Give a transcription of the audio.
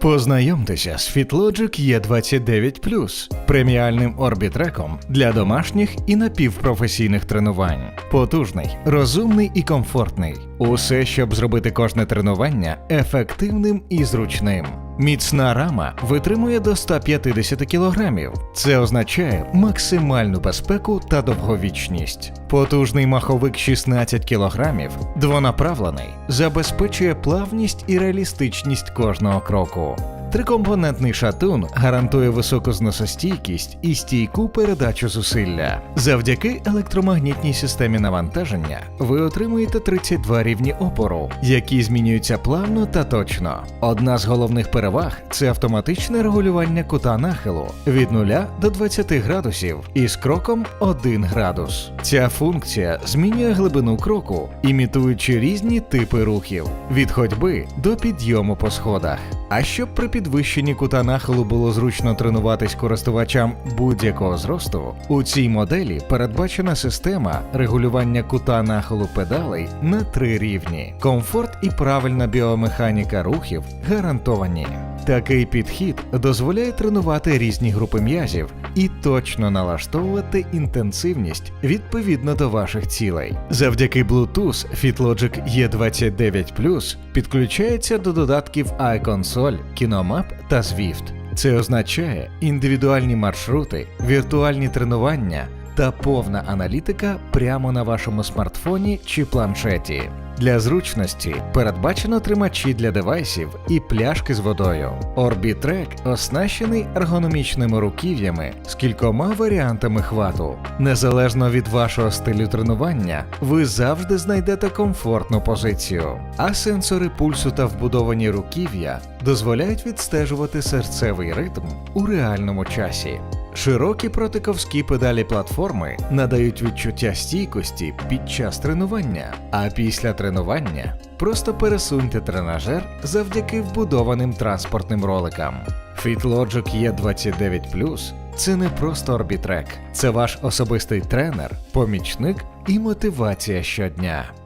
Познайомтеся з FitLogic E29 преміальним орбітреком для домашніх і напівпрофесійних тренувань. Потужний, розумний і комфортний. Усе, щоб зробити кожне тренування ефективним і зручним. Міцна рама витримує до 150 кг. Це означає максимальну безпеку та довговічність. Потужний маховик 16 кг, двонаправлений, забезпечує плавність і реалістичність кожного кроку. Трикомпонентний шатун гарантує високу зносостійкість і стійку передачу зусилля. Завдяки електромагнітній системі навантаження ви отримуєте 32 рівні опору, які змінюються плавно та точно. Одна з головних переваг це автоматичне регулювання кута нахилу від 0 до 20 градусів із кроком 1 градус. Ця функція змінює глибину кроку, імітуючи різні типи рухів від ходьби до підйому по сходах. А щоб при підвищенні кута нахилу було зручно тренуватись користувачам будь-якого зросту, у цій моделі передбачена система регулювання кута нахилу педалей на три рівні. Комфорт і правильна біомеханіка рухів гарантовані. Такий підхід дозволяє тренувати різні групи м'язів і точно налаштовувати інтенсивність відповідно до ваших цілей. Завдяки Bluetooth FitLogic E29 підключається до додатків iConsole, KinoMap та Zwift. Це означає індивідуальні маршрути, віртуальні тренування та повна аналітика прямо на вашому смартфоні чи планшеті. Для зручності передбачено тримачі для девайсів і пляшки з водою. Orbitrek оснащений ергономічними руків'ями з кількома варіантами хвату. Незалежно від вашого стилю тренування, ви завжди знайдете комфортну позицію. А сенсори пульсу та вбудовані руків'я дозволяють відстежувати серцевий ритм у реальному часі. Широкі протиковські педалі платформи надають відчуття стійкості під час тренування, а після тренування просто пересуньте тренажер завдяки вбудованим транспортним роликам. FitLogic E29 це не просто орбітрек, це ваш особистий тренер, помічник і мотивація щодня.